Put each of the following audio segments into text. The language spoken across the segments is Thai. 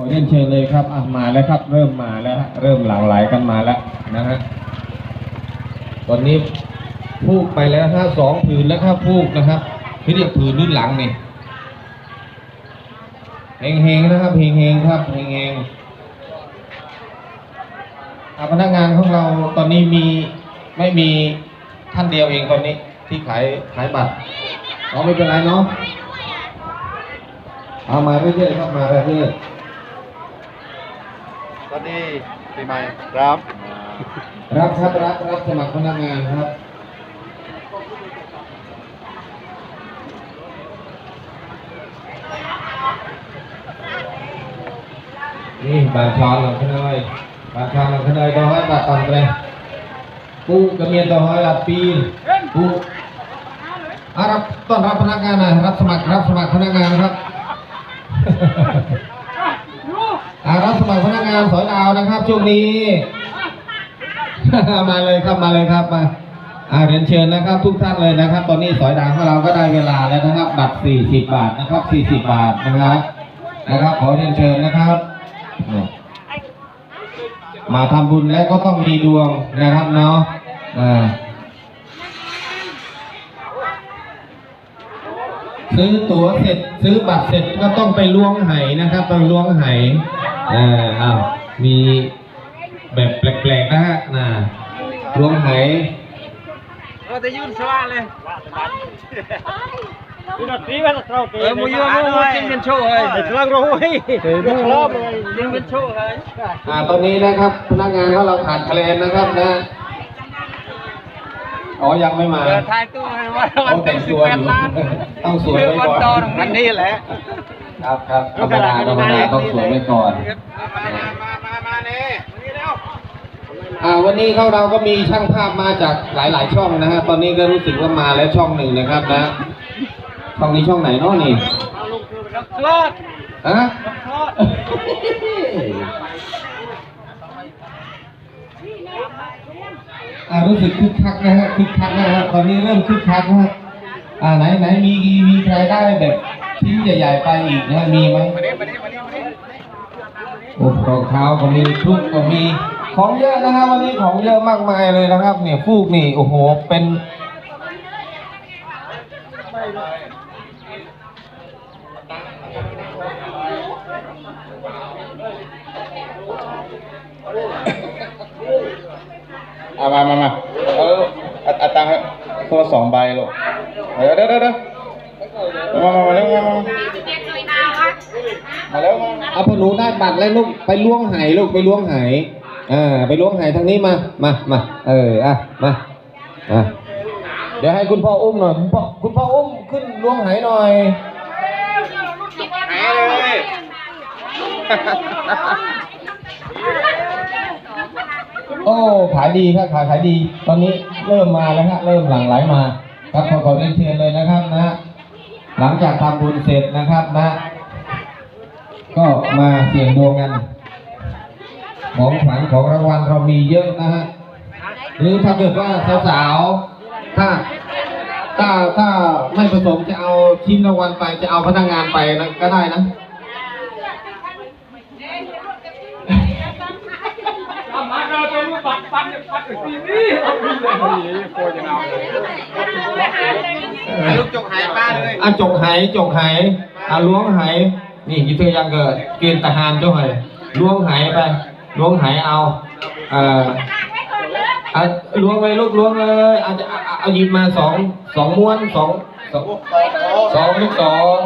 ขอเรียนเชิญเลยครับอะมาแล้วครับ เริ่มมาแล้ว เริ่มหลั่งไหลกันมาแล้วนะฮะตอนนี้พูกไปแล้วห้าสองผืนแล้วครับพูกนะครับที่เรียกผืนรุ่นหลังนี่เฮงๆนะครับเฮงๆครับเฮงๆอะพนักงานของเราตอนนี้มีไม่มีท่านเดียวเองตอนนี้ที่ขายขายบัตรเอาไม่เป็นไรเนาะเอามาเรื่อยๆครับมาเรื่อยๆ สวัสดีปีใหม่ครับ รับครับรับรับสมัครพนักงานครับ นี่บานช้อนเราขึ้นเลยบานช้อนเราขึ้นเลยต่อให้บาทตอนเลยกูกระเมียนต่อให้รับปีนกูอะรับต้อนรับพนักงานนะรับสมัครรับสมัครพนักงานนะครับ รับสมัครพนักงานสอยดาวนะครับช่วงนี้ มาเลยครับมาเลยครับมาอาเรียนเชิญนะครับ ทุกท่านเลยนะครับ ตอนนี้สอยดาวของเราก็ได้เวลาแล้วนะครับ บัตร 40 บาทนะครับ 40 บาทนะครับนะครับ ขอเรียนเชิญนะครับ มาทำบุญแล้วก็ต้องมีดวงนะครับเนาะซื้อตั๋วเสร็จ ซื้อบัตรเสร็จก็ต้องไปล้วงไหนะครับไปล้วงไห อ่าอ้าวมีแบบแปลกๆนะฮะน่ะรวงไหเออแต่ยืนสว่างเลยพี่นัดตีกันเราเตะเออมูยูมูยูจริงเป็นโชว์เลยกำลังรู้ให้เตะลูกรอบเลยจริงเป็นโชว์เลยอ่าตอนนี้นะครับพนักงานของเราขาดแคลนนะครับนะอ๋อยังไม่มาเปิดท้ายตู้ให้ว่าต้องแต่งตัวอยู่ต้องสวยไว้ก่อนตอนวันนี้แหละ ครับครับธรรมดาธรรมดาต้องสวยไว้ก่อนมามามาเนี่ยมานี่เร็วอ่าวันนี้เขาเราก็มีช่างภาพมาจากหลาย ๆ ช่องนะฮะ ตอนนี้ก็รู้สึกว่ามาแล้วช่องหนึ่งนะครับนะ ช่องนี้ช่องไหนเนาะนี่คลอดฮะคลอดอ่ารู้สึกคึกคักนะฮะคึกคักนะฮะตอนนี้เริ่มคึกคักนะฮะอ่าไหนไหนมีมีใครได้แบบ ชิ้นใหญ่ๆไปอีกนะมีไหมโอ้รองเท้าก็มีทุกก็มี ของเยอะนะครับวันนี้ของเยอะมากมายเลยนะครับ เนี่ยฟูกนี่โอ้โหเป็นเอามามามาเอออัดอัดตังค์ครับตัวสองใบลูกเดี๋ยวเดี๋ยวเดี๋ยวเดี๋ยว มามามาเร็วมามามาเร็วมาเอาพอหนูได้บัตรแล้วลูกไปล้วงไหลูกไปล้วงไหอ่าไปล้วงไหทางนี้มามามาเอออะมาอะเดี๋ยวให้คุณพ่ออุ้มหน่อยคุณพ่อคุณพ่ออุ้มขึ้นล้วงไหหน่อยโอ้ขายดีครับขายขายดี ตอนนี้เริ่มมาแล้วฮะเริ่มหลั่งไหลมา ครับขอขอเรียนเชิญเลยนะครับนะฮะ หลังจากทำบุญเสร็จนะครับนะ ก็มาเสี่ยงดวงกัน ของขวัญของรางวัลเรามีเยอะนะฮะหรือถ้าเกิดว่าสาวๆถ้าถ้าถ้าไม่ประสงค์จะเอาชิ้นรางวัลไปจะเอาพนักงานไปนะก็ได้นะ เราจะรู้ปัดปัดปัดทีนี้โคตรจะเอาลูกจกหายป้าเลยอะจกไหจกไหอะล้วงไหนี่กี่เธอยังเกิดกณฑ์ทหารเจ้าไหล้วงไหไปล้วงไหเอาเอ่ออะล้วงเลยลูกล้วงเลยอาจจะเอาเอาเอาหยิบมาสองสองม้วนสองสองสองลูกสอง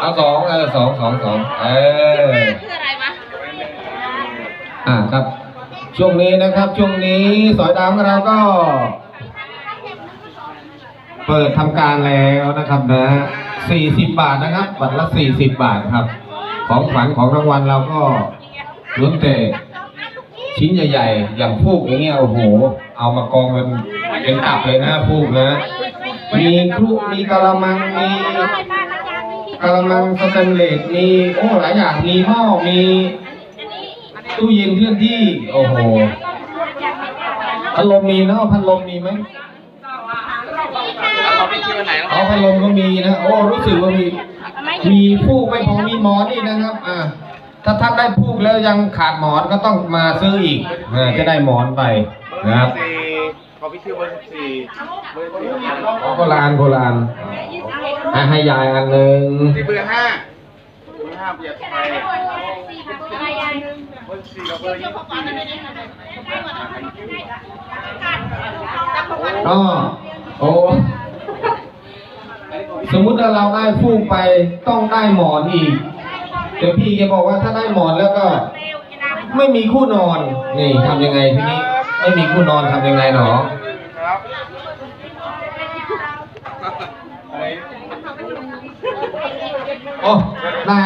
เอาสองเออสองสองสองเออคืออะไรวะอ่าครับ ช่วงนี้นะครับช่วงนี้สอยดาวของเราก็ เปิดทำการแล้วนะครับนะ40 บาทนะครับบัตรละ 40 บาทครับ ของขวัญของรางวัลเราก็ล้วนแต่ชิ้นใหญ่ ๆ อย่างพูกอย่างเงี้ยโอ้โห เอามากองเป็นเป็นตับเลยนะพูกนะ มีครุมีกะละมังมีกะละมังสแตนเลสมีโอ้หลายอย่างมีหม้อมี ตู้เย็นเคลื่อนที่ โอ้โหพัดลมมีเนาะพัดลมมีไหมเราไปคิวไหนแล้วอ๋อพัดลมก็มีนะ โอ้ รู้สึกว่ามี มีฟูกไม่พอมีหมอนนี่นะครับ อ่า ถ้าท่านได้พูกแล้วยังขาดหมอนก็ต้องมาซื้ออีกอ่าจะได้หมอนไปนะครับสี่ขอพี่ชื่อเบอร์สี่เบอร์สี่อ๋อโบราณโบราณอะให้ยายอันหนึ่งที่เบอร์ห้าเบอร์ห้าเบียดไทยเบ อร์สี่กับเบอร์ยี่สิบสี่อ๋อโอ้สมมุติว่าเราได้ฟูกไปต้องได้หมอนอีก เดี๋ยวพี่แกบอกว่าถ้าได้หมอนแล้วก็ ไม่มีคู่นอน นี่ทำยังไงทีนี้ ไม่มีคู่นอนทำยังไงหนอครับอะไรโอ้ได้